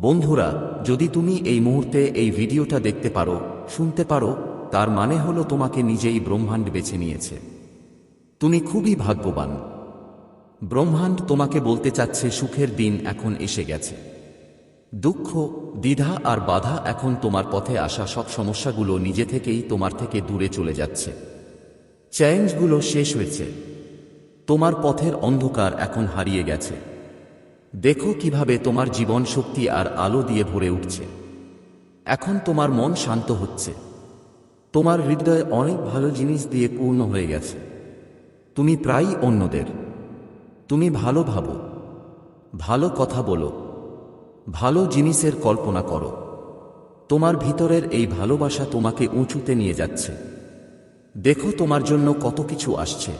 বন্ধুরা, যদি তুমি এই মুহূর্তে এই ভিডিওটা দেখতে পারো, শুনতে পারো, তার মানে হলো তোমাকে নিজেই ব্রহ্মাণ্ড বেছে নিয়েছে। তুমি খুবই ভাগ্যবান। ব্রহ্মাণ্ড তোমাকে বলতে চাচ্ছে, সুখের দিন এখন এসে গেছে। দুঃখ, দ্বিধা আর বাধা এখন তোমার পথে আসা সব সমস্যাগুলো নিজে থেকেই তোমার থেকে দূরে চলে যাচ্ছে। চ্যালেঞ্জগুলো শেষ হয়েছে। তোমার পথের অন্ধকার এখন হারিয়ে গেছে। দেখো কীভাবে তোমার জীবন শক্তি আর আলো দিয়ে ভরে উঠছে। এখন তোমার মন শান্ত হচ্ছে। তোমার হৃদয় অনেক ভালো জিনিস দিয়ে পূর্ণ হয়ে গেছে। তুমি প্রায়ই অন্যদের। তুমি ভালো ভাবো। ভালো কথা বলো। ভালো জিনিসের কল্পনা করো। তোমার ভিতরের এই ভালোবাসা তোমাকে উঁচুতে নিয়ে যাচ্ছে। দেখো তোমার জন্য কত কিছু আসছে।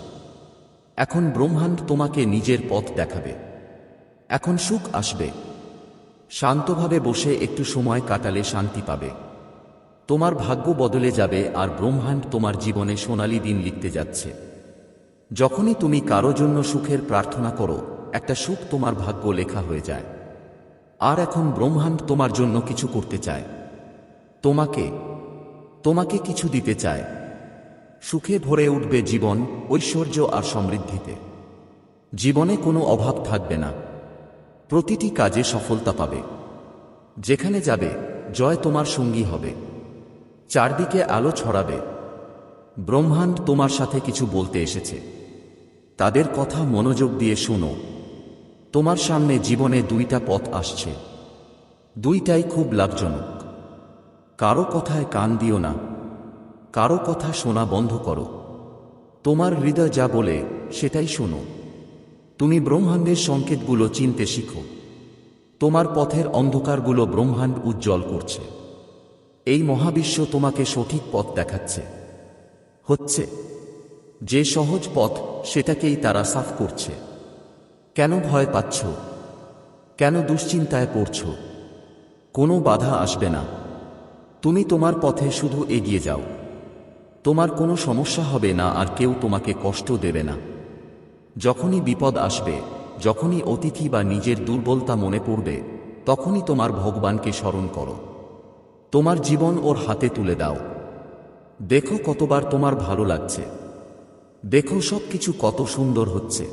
এখন ব্রহ্মাণ্ড তোমাকে নিজের পথ দেখাবে। এখন সুখ আসবে। শান্তভাবে বসে একটু সময় কাটালে শান্তি পাবে। তোমার ভাগ্য বদলে যাবে আর ব্রহ্মাণ্ড তোমার জীবনে সোনালী দিন লিখতে যাচ্ছে। যখনই তুমি কারও জন্য সুখের প্রার্থনা করো, একটা সুখ তোমার ভাগ্য লেখা হয়ে যায়। আর এখন ব্রহ্মাণ্ড তোমার জন্য কিছু করতে চায়। তোমাকে তোমাকে কিছু দিতে চায়। সুখে ভরে উঠবে জীবন, ঐশ্বর্য আর সমৃদ্ধিতে। জীবনে কোনো অভাব থাকবে না। প্রতিটি কাজে সফলতা পাবে। যেখানে যাবে, জয় তোমার সঙ্গী হবে। চারদিকে আলো ছড়াবে। ব্রহ্মাণ্ড তোমার সাথে কিছু বলতে এসেছে। তাদের কথা মনোযোগ দিয়ে শোনো। তোমার সামনে জীবনে দুইটা পথ আসছে। দুইটাই খুব লাভজনক। কারও কথায় কান দিও না। কারও কথা শোনা বন্ধ করো। তোমার হৃদয় যা বলে, সেটাই শোনো। তুমি ব্রহ্মাণ্ডের সংকেতগুলো চিনতে শিখো। তোমার পথের অন্ধকারগুলো ব্রহ্মাণ্ড উজ্জ্বল করছে। এই মহাবিশ্ব তোমাকে সঠিক পথ দেখাচ্ছে। হচ্ছে, যে সহজ পথ সেটাকেই তারা সাফ করছে। কেন ভয় পাচ্ছ? কেন দুশ্চিন্তায় পড়ছ? কোনো বাধা আসবে না। তুমি তোমার পথে শুধু এগিয়ে যাও। তোমার কোনো সমস্যা হবে না আর কেউ তোমাকে কষ্ট দেবে না। যখনই বিপদ আসবে, যখনই অতিথি বা নিজের দুর্বলতা মনে পড়বে, তখনই তোমার ভগবানকে স্মরণ করো। তোমার জীবন ওর হাতে তুলে দাও। দেখো কতবার তোমার ভালো লাগছে। দেখো সব কিছু কত সুন্দর হচ্ছে।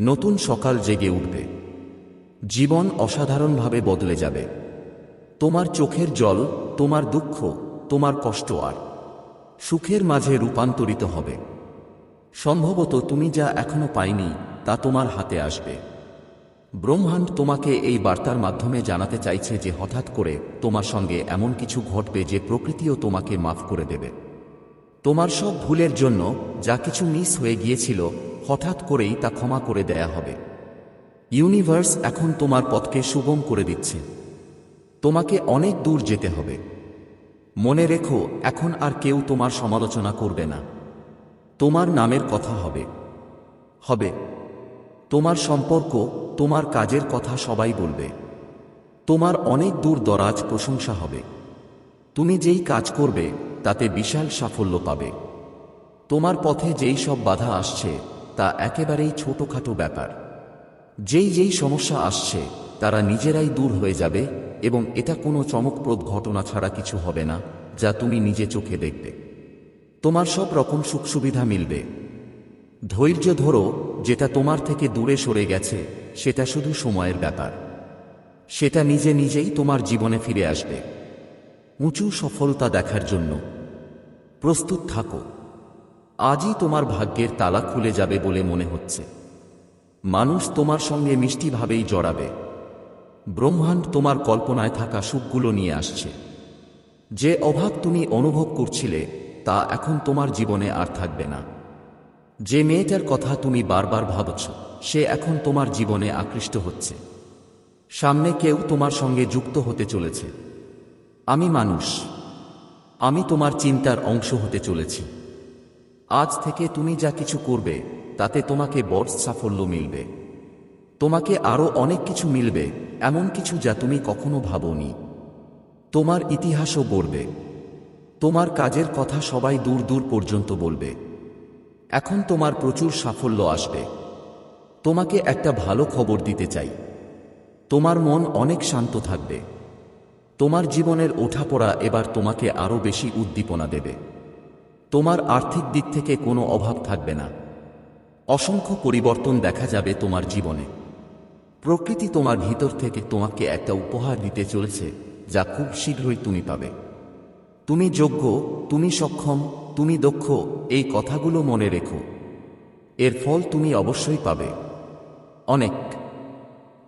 নতুন সকাল জেগে উঠবে। জীবন অসাধারণভাবে বদলে যাবে। তোমার চোখের জল, তোমার দুঃখ, তোমার কষ্ট আর সুখের মাঝে রূপান্তরিত হবে। সম্ভবত তুমি যা এখনও পাইনি, তা তোমার হাতে আসবে। ব্রহ্মাণ্ড তোমাকে এই বার্তার মাধ্যমে জানাতে চাইছে যে হঠাৎ করে তোমার সঙ্গে এমন কিছু ঘটবে যে প্রকৃতিও তোমাকে মাফ করে দেবে। তোমার সব ভুলের জন্য যা কিছু মিস হয়ে গিয়েছিল, হঠাৎ করেই তা ক্ষমা করে দেয়া হবে। ইউনিভার্স এখন তোমার পথকে সুগম করে দিচ্ছে। তোমাকে অনেক দূর যেতে হবে। মনে রেখো, এখন আর কেউ তোমার সমালোচনা করবে না। তোমার নামের কথা হবে। হবে। তোমার সম্পর্ক, তোমার কাজের কথা সবাই বলবে। তোমার অনেক দূর দরাজ প্রশংসা হবে। তুমি যেই কাজ করবে, তাতে বিশাল সাফল্য পাবে। তোমার পথে যেই সব বাধা আসছে, তা একেবারেই ছোটখাটো ব্যাপার। যেই যেই সমস্যা আসছে, তারা নিজেরাই দূর হয়ে যাবে এবং এটা কোনো চমকপ্রদ ঘটনা ছাড়া কিছু হবে না, যা তুমি নিজে চোখে দেখবে। তোমার সব রকম সুখ সুবিধা মিলবে। ধৈর্য ধরো, যেটা তোমার থেকে দূরে সরে গেছে, সেটা শুধু সময়ের ব্যাপার। সেটা নিজে নিজেই তোমার জীবনে ফিরে আসবে। উঁচু সফলতা দেখার জন্য। প্রস্তুত থাকো। আজই তোমার ভাগ্যের তালা খুলে যাবে বলে মনে হচ্ছে। মানুষ তোমার সঙ্গে মিষ্টিভাবেই জড়াবে। ব্রহ্মাণ্ড তোমার কল্পনায় থাকা সুখগুলো নিয়ে আসছে। যে অভাব তুমি অনুভব করছিলে তা এখন তোমার জীবনে আর থাকবে না। যে মেয়েটার কথা তুমি বারবার ভাবছ, সে এখন তোমার জীবনে আকৃষ্ট হচ্ছে। সামনে কেউ তোমার সঙ্গে যুক্ত হতে চলেছে। আমি মানুষ। আমি তোমার চিন্তার অংশ হতে চলেছি। আজ থেকে তুমি যা কিছু করবে, তাতে তোমাকে বড় সাফল্য মিলবে। তোমাকে আরও অনেক কিছু মিলবে, এমন কিছু যা তুমি কখনো ভাবনি। তোমার ইতিহাসও গড়বে। তোমার কাজের কথা সবাই দূর দূর পর্যন্ত বলবে। এখন তোমার প্রচুর সাফল্য আসবে। তোমাকে একটা ভালো খবর দিতে চাই। তোমার মন অনেক শান্ত থাকবে। তোমার জীবনের ওঠাপড়া এবার তোমাকে আরও বেশি উদ্দীপনা দেবে। তোমার আর্থিক দিক থেকে কোনো অভাব থাকবে না। অসংখ্য পরিবর্তন দেখা যাবে তোমার জীবনে। প্রকৃতি তোমার ভিতর থেকে তোমাকে একটা উপহার দিতে চলেছে, যা খুব শীঘ্রই তুমি পাবে। তুমি যোগ্য, তুমি সক্ষম, তুমি দক্ষ, এই কথাগুলো মনে রেখো। এর ফল তুমি অবশ্যই পাবে। অনেক।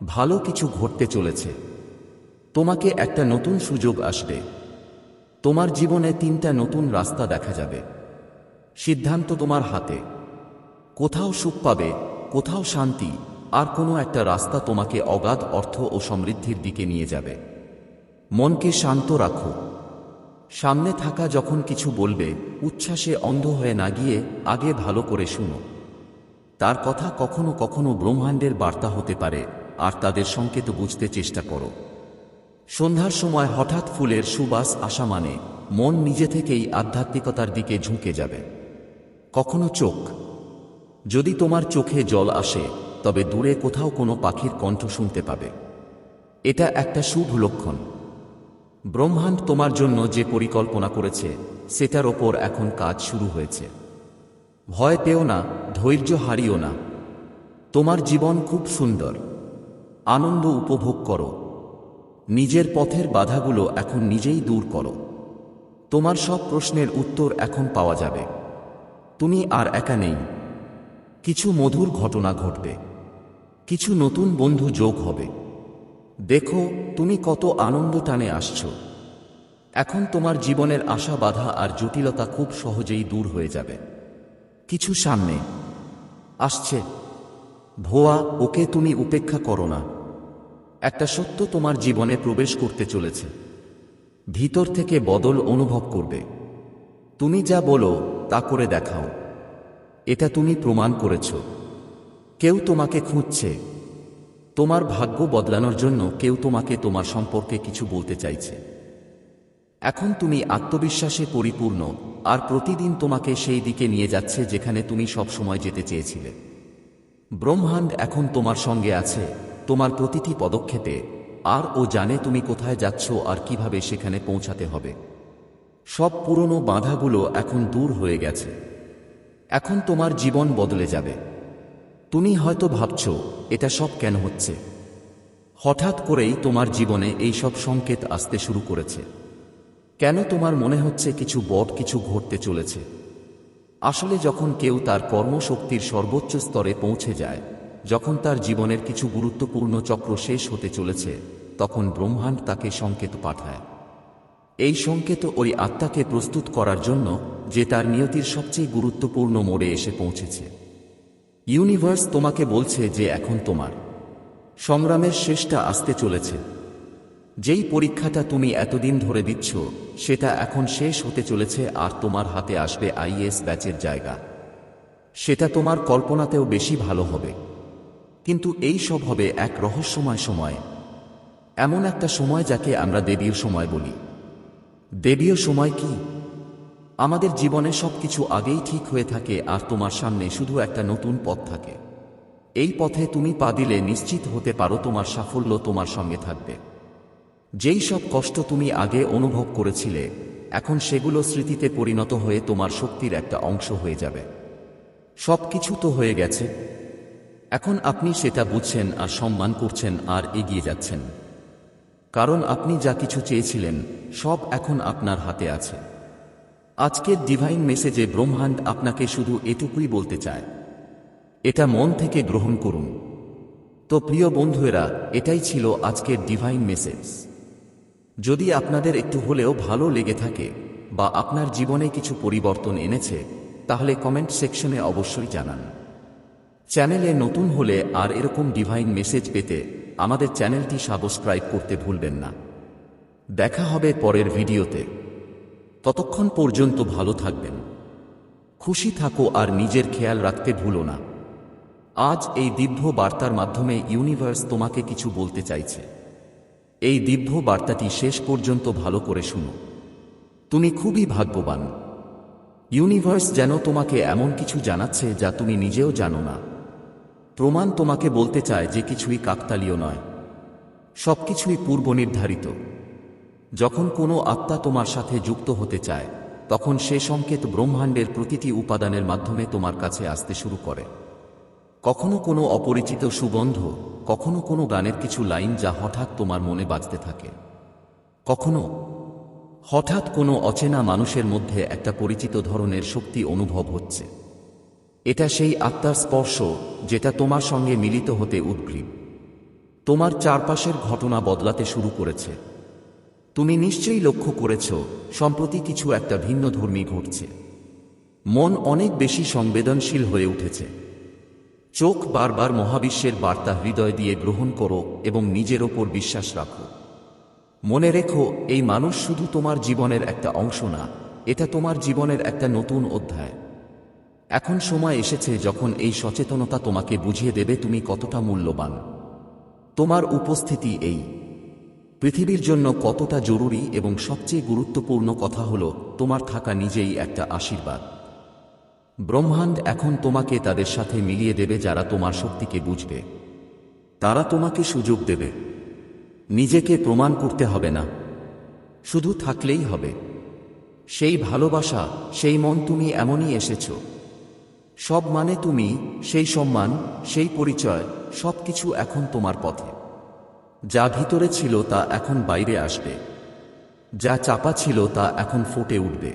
ভালো কিছু ঘটতে চলেছে। তোমাকে একটা নতুন সুযোগ আসবে। তোমার জীবনে তিনটা নতুন রাস্তা দেখা যাবে। সিদ্ধান্ত তোমার হাতে। কোথাও সুখ পাবে, কোথাও শান্তি, আর কোনো একটা রাস্তা তোমাকে অগাধ অর্থ ও সমৃদ্ধির দিকে নিয়ে যাবে। মনকে শান্ত রাখো। সামনে থাকা যখন কিছু বলবে, উচ্ছ্বাসে অন্ধ হয়ে না গিয়ে আগে ভালো করে শুনো। তার কথা কখনো কখনো ব্রহ্মাণ্ডের বার্তা হতে পারে, আর তাদের সংকেত বুঝতে চেষ্টা করো। সন্ধ্যার সময় হঠাৎ ফুলের সুবাস আসা মানে মন নিজে থেকেই আধ্যাত্মিকতার দিকে ঝুঁকে যাবে। কখনো চোখ। যদি তোমার চোখে জল আসে, তবে দূরে কোথাও কোনো পাখির কণ্ঠ শুনতে পাবে। এটা একটা শুভ লক্ষণ। ব্রহ্মাণ্ড তোমার জন্য যে পরিকল্পনা করেছে, সেটার ওপর এখন কাজ শুরু হয়েছে। ভয় পেও না, ধৈর্য হারিও না। তোমার জীবন খুব সুন্দর। আনন্দ উপভোগ করো। নিজের পথের বাধাগুলো এখন নিজেই দূর করো। তোমার সব প্রশ্নের উত্তর এখন পাওয়া যাবে। তুমি আর একা নেই। কিছু মধুর ঘটনা ঘটবে। কিছু নতুন বন্ধু যোগ হবে। দেখো, তুমি কত আনন্দ টানে আসছ। এখন তোমার জীবনের আশা বাধা আর জটিলতা খুব সহজেই দূর হয়ে যাবে। কিছু সামনে। আসছে। ভোয়া, ওকে তুমি উপেক্ষা করো না। একটা সত্য তোমার জীবনে প্রবেশ করতে চলেছে। ভিতর থেকে বদল অনুভব করবে। তুমি যা বলো, তা করে দেখাও। এটা তুমি প্রমাণ করেছ। কেউ তোমাকে খুঁজছে। তোমার ভাগ্য বদলানোর জন্য কেউ তোমাকে তোমার সম্পর্কে কিছু বলতে চাইছে। এখন তুমি আত্মবিশ্বাসে পরিপূর্ণ, আর প্রতিদিন তোমাকে সেই দিকে নিয়ে যাচ্ছে যেখানে তুমি সবসময় যেতে চেয়েছিলে। ব্রহ্মাণ্ড এখন তোমার সঙ্গে আছে, তোমার প্রতিটি পদক্ষেপে, আর ও জানে তুমি কোথায় যাচ্ছ আর কীভাবে সেখানে পৌঁছাতে হবে। সব পুরনো বাধাগুলো এখন দূর হয়ে গেছে। এখন তোমার জীবন বদলে যাবে। তুমি হয়তো ভাবছ, এটা সব কেন হচ্ছে? হঠাৎ করেই তোমার জীবনে এই সব সংকেত আসতে শুরু করেছে। কেন তোমার মনে হচ্ছে কিছু বট কিছু ঘটতে চলেছে? আসলে যখন কেউ তার কর্মশক্তির সর্বোচ্চ স্তরে পৌঁছে যায়, যখন তার জীবনের কিছু গুরুত্বপূর্ণ চক্র শেষ হতে চলেছে, তখন ব্রহ্মাণ্ড তাকে সংকেত পাঠায়। এই সংকেত ওই আত্মাকে প্রস্তুত করার জন্য যে তার নিয়তির সবচেয়ে গুরুত্বপূর্ণ মোড়ে এসে পৌঁছেছে। ইউনিভার্স তোমাকে বলছে যে এখন তোমার সংগ্রামের শেষটা আসতে চলেছে। যেই পরীক্ষাটা তুমি এতদিন ধরে দিচ্ছ, সেটা এখন শেষ হতে চলেছে আর তোমার হাতে আসবে আইএস ব্যাচের জায়গা। সেটা তোমার কল্পনাতেও বেশি ভালো হবে। কিন্তু এই সব হবে এক রহস্যময় সময়। এমন একটা সময় যাকে আমরা দেবীয় সময় বলি। দেবীয় সময় কি? আমাদের জীবনে সবকিছু আগেই ঠিক হয়ে থাকে আর তোমার সামনে শুধু একটা নতুন পথ থাকে। এই পথে তুমি পা দিলে নিশ্চিত হতে পারো তোমার সাফল্য তোমার সঙ্গে থাকবে। যেই সব কষ্ট তুমি আগে অনুভব করেছিলে, এখন সেগুলো স্মৃতিতে পরিণত হয়ে তোমার শক্তির একটা অংশ হয়ে যাবে। সব কিছু তো হয়ে গেছে। এখন আপনি সেটা বুঝছেন আর সম্মান করছেন আর এগিয়ে যাচ্ছেন। কারণ আপনি যা কিছু চেয়েছিলেন, সব এখন আপনার হাতে আছে। আজকের ডিভাইন মেসেজে ব্রহ্মাণ্ড আপনাকে শুধু এটুকুই বলতে চায়। এটা মন থেকে গ্রহণ করুন। তো প্রিয় বন্ধুয়েরা, এটাই ছিল আজকের ডিভাইন মেসেজ যদি আপনাদের একটু হলেও ভালো লেগে থাকে বা আপনার জীবনে কিছু পরিবর্তন এনেছে, তাহলে কমেন্ট সেকশনে অবশ্যই জানান। চ্যানেলে নতুন হলে আর এরকম ডিভাইন মেসেজ পেতে আমাদের চ্যানেলটি সাবস্ক্রাইব করতে ভুলবেন না। দেখা হবে পরের ভিডিওতে ততক্ষণ পর্যন্ত ভালো থাকবেন। খুশি থাকো আর নিজের খেয়াল রাখতে ভুলো না। আজ এই দিব্য বার্তার মাধ্যমে ইউনিভার্স তোমাকে কিছু বলতে চাইছে। এই দিব্য বার্তাটি শেষ পর্যন্ত ভালো করে শুনো। তুমি খুবই ভাগ্যবান। ইউনিভার্স যেন তোমাকে এমন কিছু জানাচ্ছে যা তুমি নিজেও জানো না। প্রমাণ তোমাকে বলতে চায় যে কিছুই কাকতালীয় নয়। সবকিছুই পূর্ব নির্ধারিত যখন কোনো আত্মা তোমার সাথে যুক্ত হতে চায়, তখন সে সংকেত ব্রহ্মাণ্ডের প্রতিটি উপাদানের মাধ্যমে তোমার কাছে আসতে শুরু করে। কখনো কোনো অপরিচিত সুগন্ধ, কখনো কোনো গানের কিছু লাইন যা হঠাৎ তোমার মনে বাজতে থাকে। কখনো হঠাৎ কোনো অচেনা মানুষের মধ্যে একটা পরিচিত ধরনের শক্তি অনুভব হচ্ছে। এটা সেই আত্মার স্পর্শ যেটা তোমার সঙ্গে মিলিত হতে উদ্গ্রীব। তোমার চারপাশের ঘটনা বদলাতে শুরু করেছে। তুমি নিশ্চয়ই লক্ষ্য করেছ, সম্প্রতি কিছু একটা ভিন্ন ধর্মী ঘটছে। মন অনেক বেশি সংবেদনশীল হয়ে উঠেছে। চোখ বারবার মহাবিশ্বের বার্তা হৃদয় দিয়ে গ্রহণ করো এবং নিজের ওপর বিশ্বাস রাখো। মনে রেখো, এই মানুষ শুধু তোমার জীবনের একটা অংশ না, এটা তোমার জীবনের একটা নতুন অধ্যায়। এখন সময় এসেছে যখন এই সচেতনতা তোমাকে বুঝিয়ে দেবে তুমি কতটা মূল্যবান। তোমার উপস্থিতি এই। পৃথিবীর জন্য কতটা জরুরি এবং সবচেয়ে গুরুত্বপূর্ণ কথা হল, তোমার থাকা নিজেই একটা আশীর্বাদ। ব্রহ্মাণ্ড এখন তোমাকে তাদের সাথে মিলিয়ে দেবে যারা তোমার শক্তিকে বুঝবে। তারা তোমাকে সুযোগ দেবে। নিজেকে প্রমাণ করতে হবে না। শুধু থাকলেই হবে। সেই ভালোবাসা, সেই মন তুমি এমনই এসেছ। সব মানে তুমি, সেই সম্মান, সেই পরিচয় সব কিছু এখন তোমার পথে। যা ভিতরে ছিল তা এখন বাইরে আসবে। যা চাপা ছিল তা এখন ফুটে উঠবে।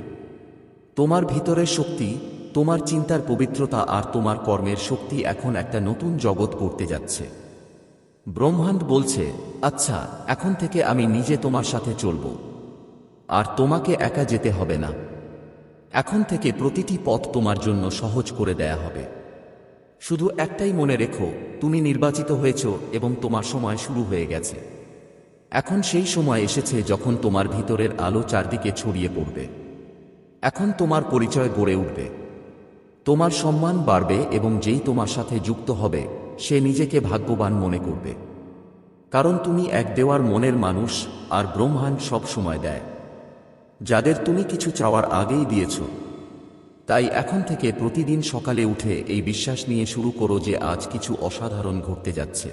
তোমার ভিতরের শক্তি, তোমার চিন্তার পবিত্রতা আর তোমার কর্মের শক্তি এখন একটা নতুন জগৎ করতে যাচ্ছে। ব্রহ্মাণ্ড বলছে আচ্ছা এখন থেকে আমি নিজে তোমার সাথে চলব। আর তোমাকে একা যেতে হবে না। এখন থেকে প্রতিটি পথ তোমার জন্য সহজ করে দেয়া হবে। শুধু একটাই মনে রেখো, তুমি নির্বাচিত হয়েছ এবং তোমার সময় শুরু হয়ে গেছে। এখন সেই সময় এসেছে যখন তোমার ভিতরের আলো চারদিকে ছড়িয়ে পড়বে। এখন তোমার পরিচয় গড়ে উঠবে। তোমার সম্মান বাড়বে এবং যেই তোমার সাথে যুক্ত হবে, সে নিজেকে ভাগ্যবান মনে করবে। কারণ তুমি এক দেওয়ার মনের মানুষ আর ব্রহ্মাণ্ড সব সময় দেয়। যাদের তুমি কিছু চাওয়ার আগেই দিয়েছ তাই এখন থেকে প্রতিদিন সকালে উঠে এই বিশ্বাস নিয়ে শুরু করো যে আজ কিছু অসাধারণ ঘটতে যাচ্ছে।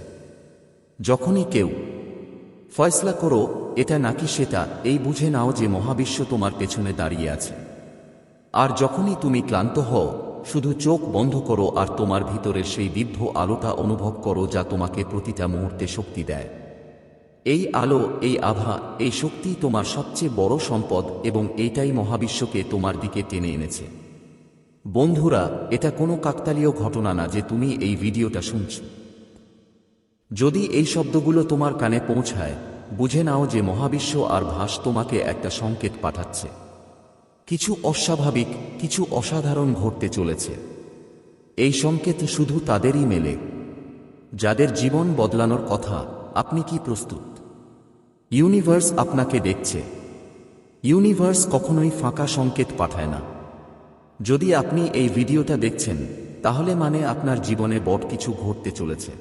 যখনই কেউ ফয়সলা করো, এটা নাকি সেটা, এই বুঝে নাও যে মহাবিশ্ব তোমার পেছনে দাঁড়িয়ে আছে। আর যখনই তুমি ক্লান্ত হও, শুধু চোখ বন্ধ করো আর তোমার ভিতরের সেই দীর্ঘ আলোটা অনুভব করো যা তোমাকে প্রতিটা মুহূর্তে শক্তি দেয়। এই আলো, এই আভা, এই শক্তি তোমার সবচেয়ে বড় সম্পদ এবং এইটাই মহাবিশ্বকে তোমার দিকে টেনে এনেছে। বন্ধুরা, এটা কোনো কাকতালীয় ঘটনা না যে তুমি এই ভিডিওটা শুনছ। যদি এই শব্দগুলো তোমার কানে পৌঁছায়, বুঝে নাও যে মহাবিশ্ব আর ভাস তোমাকে একটা সংকেত পাঠাচ্ছে। কিছু অস্বাভাবিক, কিছু অসাধারণ ঘটতে চলেছে। এই সংকেত শুধু তাদেরই মেলে। যাদের জীবন বদলানোর কথা আপনি কি প্রস্তুত? ইউনিভার্স আপনাকে দেখছে। ইউনিভার্স কখনোই ফাঁকা সংকেত পাঠায় না। যদি আপনি এই ভিডিওটা দেখছেন, তাহলে মানে আপনার জীবনে বট কিছু ঘটতে চলেছে।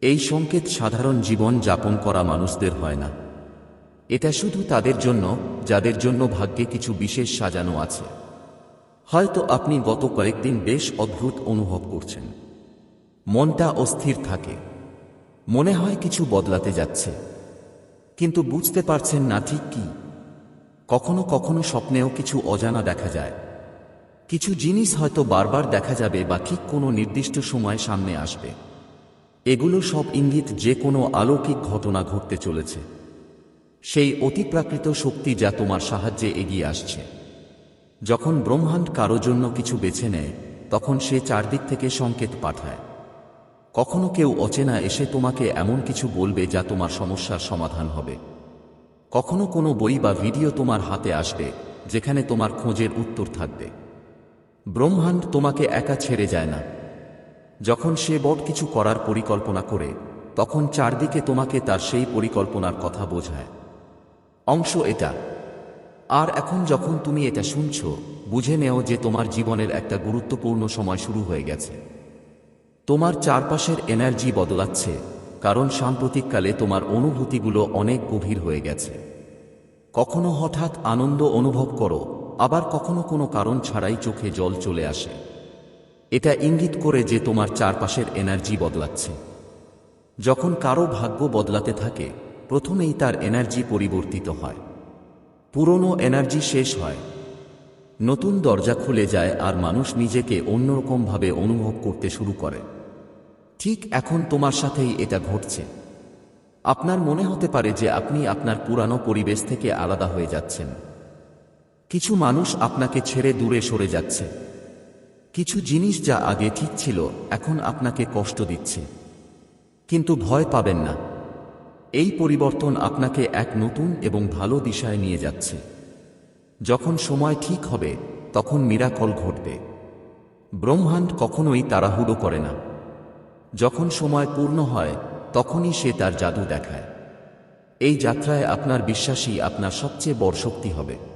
এই সংকেত সাধারণ জীবন যাপন করা মানুষদের হয় না। এটা শুধু তাদের জন্য, যাদের জন্য ভাগ্যে কিছু বিশেষ সাজানো আছে। হয়তো আপনি গত কয়েকদিন বেশ অদ্ভুত অনুভব করছেন। মনটা অস্থির থাকে। মনে হয় কিছু বদলাতে যাচ্ছে। কিন্তু বুঝতে পারছেন না ঠিক কি। কখনো কখনো স্বপ্নেও কিছু অজানা দেখা যায়। কিছু জিনিস হয়তো বারবার দেখা যাবে বা ঠিক কোনো নির্দিষ্ট সময় সামনে আসবে। এগুলো সব ইঙ্গিত যে কোনো অলৌকিক ঘটনা ঘটতে চলেছে। সেই অতিপ্রাকৃত শক্তি যা তোমার সাহায্যে এগিয়ে আসছে। যখন ব্রহ্মাণ্ড কারও জন্য কিছু বেছে নেয়, তখন সে চারদিক থেকে সংকেত পাঠায়। কখনো কেউ অচেনা এসে তোমাকে এমন কিছু বলবে যা তোমার সমস্যার সমাধান হবে। কখনো কোনো বই বা ভিডিও তোমার হাতে আসবে, যেখানে তোমার খোঁজের উত্তর থাকবে। ব্রহ্মাণ্ড তোমাকে একা ছেড়ে যায় না। যখন সে বড় কিছু করার পরিকল্পনা করে, তখন চারদিকে তোমাকে তার সেই পরিকল্পনার কথা বোঝায়। অংশ এটা। আর এখন যখন তুমি এটা শুনছ, বুঝে নেও যে তোমার জীবনের একটা গুরুত্বপূর্ণ সময় শুরু হয়ে গেছে। তোমার চারপাশের এনার্জি বদলাচ্ছে, কারণ সাম্প্রতিককালে তোমার অনুভূতিগুলো অনেক গভীর হয়ে গেছে। কখনো হঠাৎ আনন্দ অনুভব করো আবার কখনো কোনো কারণ ছাড়াই চোখে জল চলে আসে। এটা ইঙ্গিত করে যে তোমার চারপাশের এনার্জি বদলাচ্ছে। যখন কারও ভাগ্য বদলাতে থাকে, প্রথমেই তার এনার্জি পরিবর্তিত হয়। পুরনো এনার্জি শেষ হয়। নতুন দরজা খুলে যায় আর মানুষ নিজেকে অন্যরকমভাবে অনুভব করতে শুরু করে। ঠিক এখন তোমার সাথেই এটা ঘটছে। আপনার মনে হতে পারে যে আপনি আপনার পুরানো পরিবেশ থেকে আলাদা হয়ে যাচ্ছেন। কিছু মানুষ আপনাকে ছেড়ে দূরে সরে যাচ্ছে। কিছু জিনিস যা আগে ঠিক ছিল, এখন আপনাকে কষ্ট দিচ্ছে। কিন্তু ভয় পাবেন না। এই পরিবর্তন আপনাকে এক নতুন এবং ভালো দিশায় নিয়ে যাচ্ছে। যখন সময় ঠিক হবে, তখন মিরাকল ঘটবে। ব্রহ্মাণ্ড কখনোই তাড়াহুড়ো করে না। যখন সময় পূর্ণ হয়, তখনই সে তার জাদু দেখায়। এই যাত্রায় আপনার বিশ্বাসই আপনার সবচেয়ে বড় শক্তি হবে।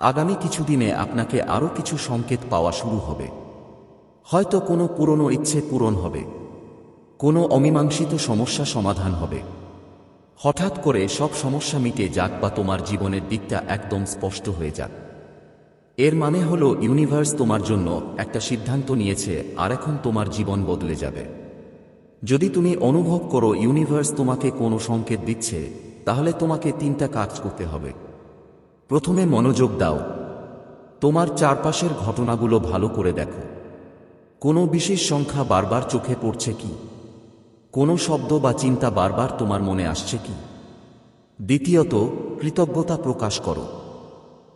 আগামী কিছুদিনে আপনাকে আরও কিছু সংকেত পাওয়া শুরু হবে। হয়তো কোনো পুরনো ইচ্ছে পূরণ হবে। কোনো অমীমাংসিত সমস্যা সমাধান হবে। হঠাৎ করে সব সমস্যা মিটে যাক বা তোমার জীবনের দিকটা একদম স্পষ্ট হয়ে যাক। এর মানে হলো ইউনিভার্স তোমার জন্য একটা সিদ্ধান্ত নিয়েছে আর এখন তোমার জীবন বদলে যাবে। যদি তুমি অনুভব করো ইউনিভার্স তোমাকে কোনো সংকেত দিচ্ছে, তাহলে তোমাকে তিনটা কাজ করতে হবে। প্রথমে মনোযোগ দাও। তোমার চারপাশের ঘটনাগুলো ভালো করে দেখো। কোনো বিশেষ সংখ্যা বারবার চোখে পড়ছে কি? কোনো শব্দ বা চিন্তা বারবার তোমার মনে আসছে কি? দ্বিতীয়ত, কৃতজ্ঞতা প্রকাশ করো।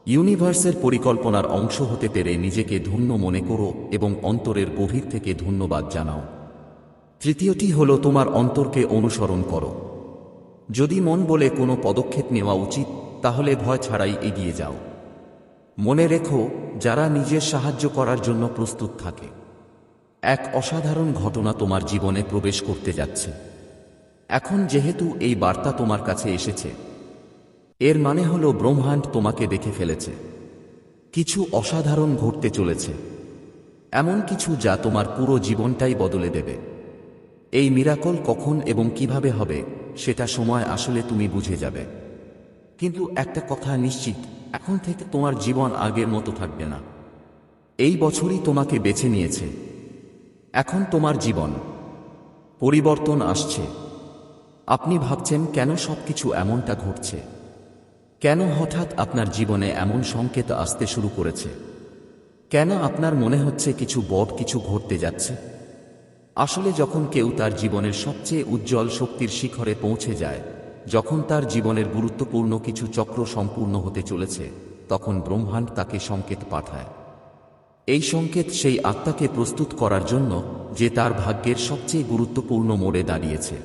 ইউনিভার্সের পরিকল্পনার অংশ হতে পেরে নিজেকে ধন্য মনে করো এবং অন্তরের গভীর থেকে ধন্যবাদ জানাও। তৃতীয়টি হল, তোমার অন্তরকে অনুসরণ করো। যদি মন বলে কোনো পদক্ষেপ নেওয়া উচিত তাহলে ভয় ছাড়াই এগিয়ে যাও। মনে রেখো, যারা নিজের সাহায্য করার জন্য প্রস্তুত থাকে। এক অসাধারণ ঘটনা তোমার জীবনে প্রবেশ করতে যাচ্ছে। এখন যেহেতু এই বার্তা তোমার কাছে এসেছে, এর মানে হলো ব্রহ্মাণ্ড তোমাকে দেখে ফেলেছে। কিছু অসাধারণ ঘটতে চলেছে, এমন কিছু যা তোমার পুরো জীবনটাই বদলে দেবে। এই মিরাকল কখন এবং কীভাবে হবে, সেটা সময় আসলে তুমি বুঝে যাবে। কিন্তু একটা কথা নিশ্চিত, এখন থেকে তোমার জীবন আগের মতো থাকবে না। এই বছরই তোমাকে বেছে নিয়েছে। এখন তোমার জীবন। পরিবর্তন আসছে। আপনি ভাবছেন, কেন সবকিছু এমনটা ঘটছে? কেন হঠাৎ আপনার জীবনে এমন সংকেত আসতে শুরু করেছে? কেন আপনার মনে হচ্ছে কিছু বড় কিছু ঘটতে যাচ্ছে? আসলে যখন কেউ তার জীবনের সবচেয়ে উজ্জ্বল শক্তির শিখরে পৌঁছে যায় যখন তার জীবনের গুরুত্বপূর্ণ কিছু চক্র সম্পূর্ণ হতে চলেছে, তখন ব্রহ্মাণ্ড তাকে সংকেত পাঠায়। এই সংকেত সেই আত্মাকে প্রস্তুত করার জন্য যে তার ভাগ্যের সবচেয়ে গুরুত্বপূর্ণ মোড়ে দাঁড়িয়েছে।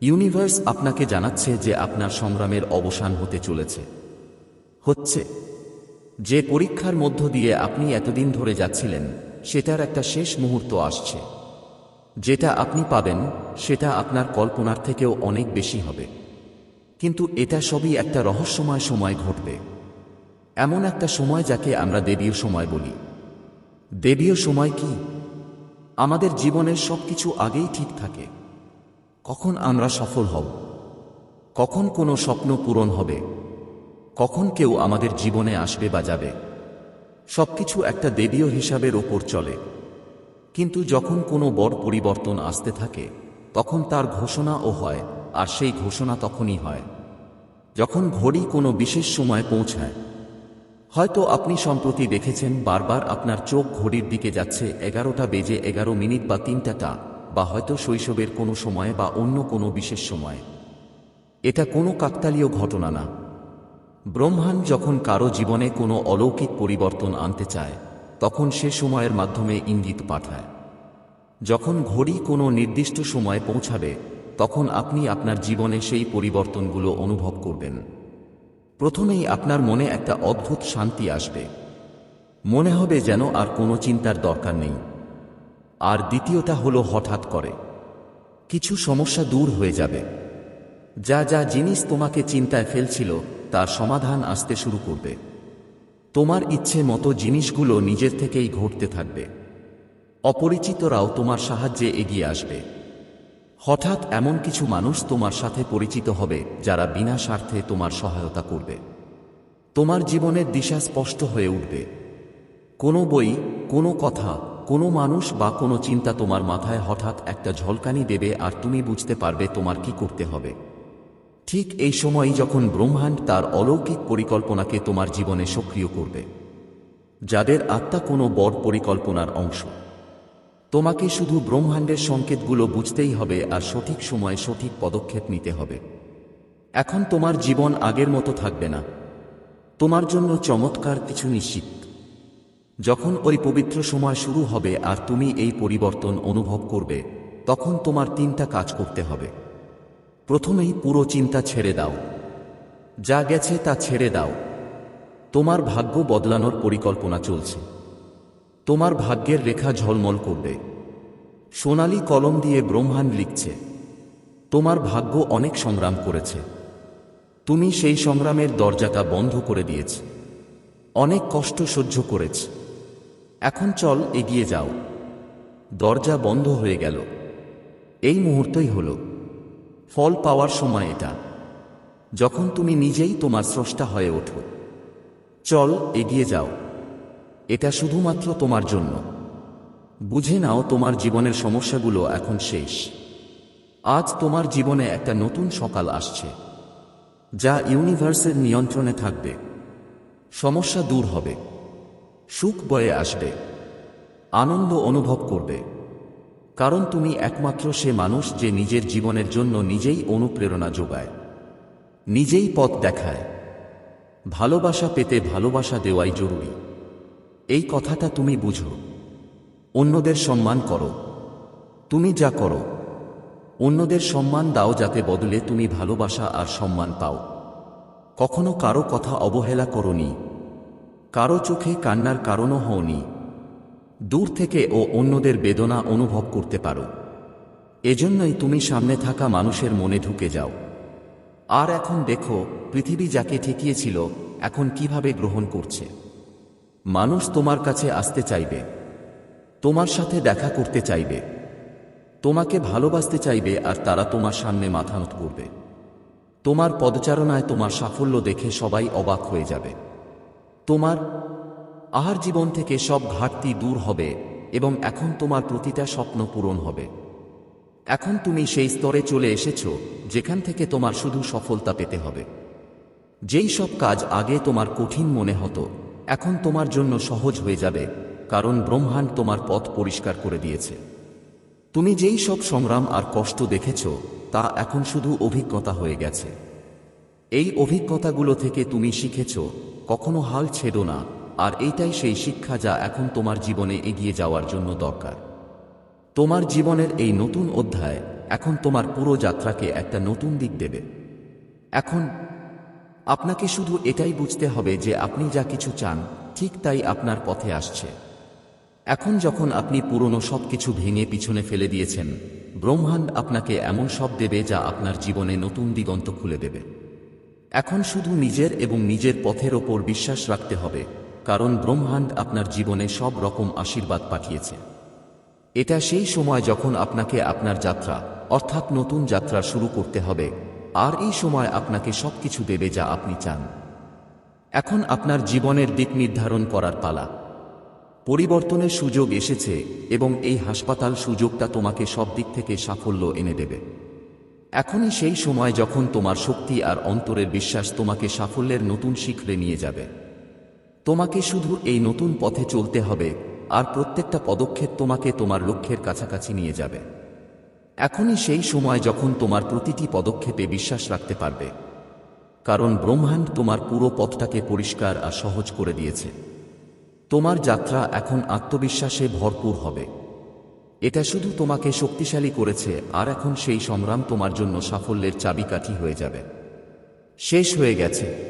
ইউনিভার্স আপনাকে জানাচ্ছে যে আপনার সংগ্রামের অবসান হতে চলেছে। হচ্ছে। যে পরীক্ষার মধ্য দিয়ে আপনি এতদিন ধরে যাচ্ছিলেন, সেটার একটা শেষ মুহূর্ত আসছে। যেটা আপনি পাবেন, সেটা আপনার কল্পনার থেকেও অনেক বেশি হবে। কিন্তু এটা সবই একটা রহস্যময় সময় ঘটবে। এমন একটা সময় যাকে আমরা দেবীয় সময় বলি। দেবীয় সময় কি? আমাদের জীবনের সব কিছু আগেই ঠিক থাকে। কখন আমরা সফল হব? কখন কোনো স্বপ্ন পূরণ হবে? কখন কেউ আমাদের জীবনে আসবে বা যাবে? সবকিছু একটা দেবীয় হিসাবের ওপর চলে। কিন্তু যখন কোনো বড় পরিবর্তন আসতে থাকে, তখন তার ঘোষণাও হয়, আর সেই ঘোষণা তখনই হয়। যখন ঘড়ি কোনো বিশেষ সময় পৌঁছায়। হয়তো আপনি সম্প্রতি দেখেছেন, বারবার আপনার চোখ ঘড়ির দিকে যাচ্ছে এগারোটা বেজে এগারো মিনিট বা তিনটাটা, বা হয়তো শৈশবের কোনো সময় বা অন্য কোনো বিশেষ সময়। এটা কোনো কাকতালীয় ঘটনা না। ব্রহ্মাণ্ড যখন কারও জীবনে কোনো অলৌকিক পরিবর্তন আনতে চায় তখন সে সময়ের মাধ্যমে ইঙ্গিত পাঠায়। যখন ঘড়ি কোনো নির্দিষ্ট সময়ে পৌঁছাবে, তখন আপনি আপনার জীবনে সেই পরিবর্তনগুলো অনুভব করবেন। প্রথমেই আপনার মনে একটা অদ্ভুত শান্তি আসবে। মনে হবে যেন আর কোনো চিন্তার দরকার নেই। আর দ্বিতীয়টা হলো হঠাৎ করে। কিছু সমস্যা দূর হয়ে যাবে। যা যা জিনিস তোমাকে চিন্তায় ফেলছিল, তার সমাধান আসতে শুরু করবে। তোমার ইচ্ছে মতো জিনিসগুলো নিজের থেকেই ঘটতে থাকবে। অপরিচিতরাও তোমার সাহায্যে এগিয়ে আসবে। হঠাৎ এমন কিছু মানুষ তোমার সাথে পরিচিত হবে, যারা বিনা স্বার্থে তোমার সহায়তা করবে। তোমার জীবনের দিশা স্পষ্ট হয়ে উঠবে। কোনো বই, কোনো কথা, কোনো মানুষ বা কোনো চিন্তা তোমার মাথায় হঠাৎ একটা ঝলকানি দেবে আর তুমি বুঝতে পারবে তোমার কি করতে হবে। ঠিক এই সময়ই যখন ব্রহ্মাণ্ড তার অলৌকিক পরিকল্পনাকে তোমার জীবনে সক্রিয় করবে, যাদের আত্মা কোনো বড় পরিকল্পনার অংশ। তোমাকে শুধু ব্রহ্মাণ্ডের সংকেতগুলো বুঝতেই হবে আর সঠিক সময়ে সঠিক পদক্ষেপ নিতে হবে। এখন তোমার জীবন আগের মতো থাকবে না। তোমার জন্য চমৎকার কিছু নিশ্চিত। যখন ওই পবিত্র সময় শুরু হবে আর তুমি এই পরিবর্তন অনুভব করবে, তখন তোমার তিনটা কাজ করতে হবে। প্রথমেই পুরো চিন্তা ছেড়ে দাও। যা গেছে তা ছেড়ে দাও। তোমার ভাগ্য বদলানোর পরিকল্পনা চলছে। তোমার ভাগ্যের রেখা ঝলমল করবে। সোনালি কলম দিয়ে ব্রহ্মাণ্ড লিখছে। তোমার ভাগ্য অনেক সংগ্রাম করেছে। তুমি সেই সংগ্রামের দরজাটা বন্ধ করে দিয়েছ। অনেক কষ্ট সহ্য করেছ। এখন চল এগিয়ে যাও। দরজা বন্ধ হয়ে গেল। এই মুহূর্তই হল। ফল পাওয়ার সময় এটা। যখন তুমি নিজেই তোমার স্রষ্টা হয়ে ওঠো। চল, এগিয়ে যাও। এটা শুধুমাত্র তোমার জন্য। বুঝে নাও তোমার জীবনের সমস্যাগুলো এখন শেষ। আজ তোমার জীবনে একটা নতুন সকাল আসছে, যা ইউনিভার্সের নিয়ন্ত্রণে থাকবে। সমস্যা দূর হবে। সুখ বয়ে আসবে। আনন্দ অনুভব করবে। কারণ তুমি একমাত্র সে মানুষ যে নিজের জীবনের জন্য নিজেই অনুপ্রেরণা যোগায়, নিজেই পথ দেখায়। ভালোবাসা পেতে ভালোবাসা দেওয়াই জরুরি। এই কথাটা তুমি বুঝো। অন্যদের সম্মান করো। তুমি যা করো, অন্যদের সম্মান দাও যাতে বদলে তুমি ভালোবাসা আর সম্মান পাও। কখনো কারও কথা অবহেলা করনি কারও চোখে কান্নার কারণও হওনি দূর থেকে ও অন্যদের বেদনা অনুভব করতে পারো। এজন্যই তুমি সামনে থাকা মানুষের মনে ঢুকে যাও। আর এখন দেখো, পৃথিবী যাকে ঠেকিয়েছিল, এখন কীভাবে গ্রহণ করছে। মানুষ তোমার কাছে আসতে চাইবে। তোমার সাথে দেখা করতে চাইবে। তোমাকে ভালোবাসতে চাইবে আর তারা তোমার সামনে মাথা নত করবে। তোমার পদচারণায় তোমার সাফল্য দেখে সবাই অবাক হয়ে যাবে। তোমার আহার জীবন থেকে সব ঘাটতি দূর হবে এবং এখন তোমার প্রতিটা স্বপ্ন পূরণ হবে। এখন তুমি সেই স্তরে চলে এসেছ, যেখান থেকে তোমার শুধু সফলতা পেতে হবে। যেই সব কাজ আগে তোমার কঠিন মনে হতো, এখন তোমার জন্য সহজ হয়ে যাবে, কারণ ব্রহ্মাণ্ড তোমার পথ পরিষ্কার করে দিয়েছে। তুমি যেই সব সংগ্রাম আর কষ্ট দেখেছ, তা এখন শুধু অভিজ্ঞতা হয়ে গেছে। এই অভিজ্ঞতাগুলো থেকে তুমি শিখেছ, কখনো হাল ছেড়ো না আর এইটাই সেই শিক্ষা যা এখন তোমার জীবনে এগিয়ে যাওয়ার জন্য দরকার। তোমার জীবনের এই নতুন অধ্যায় এখন তোমার পুরো যাত্রাকে একটা নতুন দিক দেবে। এখন আপনাকে শুধু এটাই বুঝতে হবে যে আপনি যা কিছু চান, ঠিক তাই আপনার পথে আসছে। এখন যখন আপনি পুরনো সব কিছু ভেঙে পিছনে ফেলে দিয়েছেন, ব্রহ্মাণ্ড আপনাকে এমন সব দেবে যা আপনার জীবনে নতুন দিগন্ত খুলে দেবে। এখন শুধু নিজের এবং নিজের পথের ওপর বিশ্বাস রাখতে হবে। কারণ ব্রহ্মাণ্ড আপনার জীবনে সব রকম আশীর্বাদ পাঠিয়েছে। এটা সেই সময় যখন আপনাকে আপনার যাত্রা, অর্থাৎ নতুন যাত্রা শুরু করতে হবে, আর এই সময় আপনাকে সবকিছু দেবে যা আপনি চান। এখন আপনার জীবনের দিক নির্ধারণ করার পালা। পরিবর্তনের সুযোগ এসেছে এবং এই হাসপাতাল সুযোগটা তোমাকে সব দিক থেকে সাফল্য এনে দেবে। এখনই সেই সময় যখন তোমার শক্তি আর অন্তরের বিশ্বাস তোমাকে সাফল্যের নতুন শিখরে নিয়ে যাবে। তোমাকে শুধু এই নতুন পথে চলতে হবে, আর প্রত্যেকটা পদক্ষেপ তোমাকে তোমার লক্ষ্যের কাছাকাছি নিয়ে যাবে। এখনই সেই সময় যখন তোমার প্রতিটি পদক্ষেপে বিশ্বাস রাখতে পারবে। কারণ ব্রহ্মাণ্ড তোমার পুরো পথটাকে পরিষ্কার আর সহজ করে দিয়েছে। তোমার যাত্রা এখন আত্মবিশ্বাসে ভরপুর হবে। এটা শুধু তোমাকে শক্তিশালী করেছে, আর এখন সেই সংগ্রাম তোমার জন্য সাফল্যের চাবিকাঠি হয়ে যাবে। শেষ হয়ে গেছে।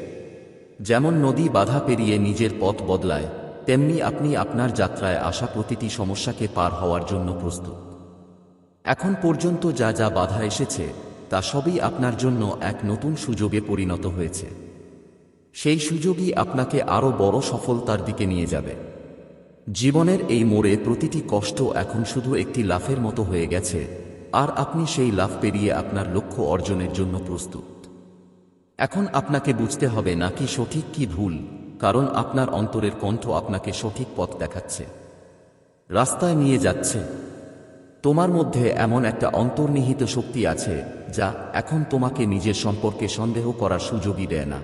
যেমন নদী বাধা পেরিয়ে নিজের পথ বদলায়, তেমনি আপনি আপনার যাত্রায় আসা প্রতিটি সমস্যাকে পার হওয়ার জন্য প্রস্তুত। এখন পর্যন্ত যা যা বাধা এসেছে, তা সবই আপনার জন্য এক নতুন সুযোগে পরিণত হয়েছে। সেই সুযোগই আপনাকে আরও বড় সফলতার দিকে নিয়ে যাবে। জীবনের এই মোড়ে প্রতিটি কষ্ট এখন শুধু একটি লাফের মতো হয়ে গেছে, আর আপনি সেই লাফ পেরিয়ে আপনার লক্ষ্য অর্জনের জন্য প্রস্তুত। এখন আপনাকে বুঝতে হবে নাকি সঠিক, কি ভুল, কারণ আপনার অন্তরের কণ্ঠ আপনাকে সঠিক পথ দেখাচ্ছে। রাস্তায় নিয়ে যাচ্ছে। তোমার মধ্যে এমন একটা অন্তর্নিহিত শক্তি আছে, যা এখন তোমাকে নিজের সম্পর্কে সন্দেহ করার সুযোগই দেয় না।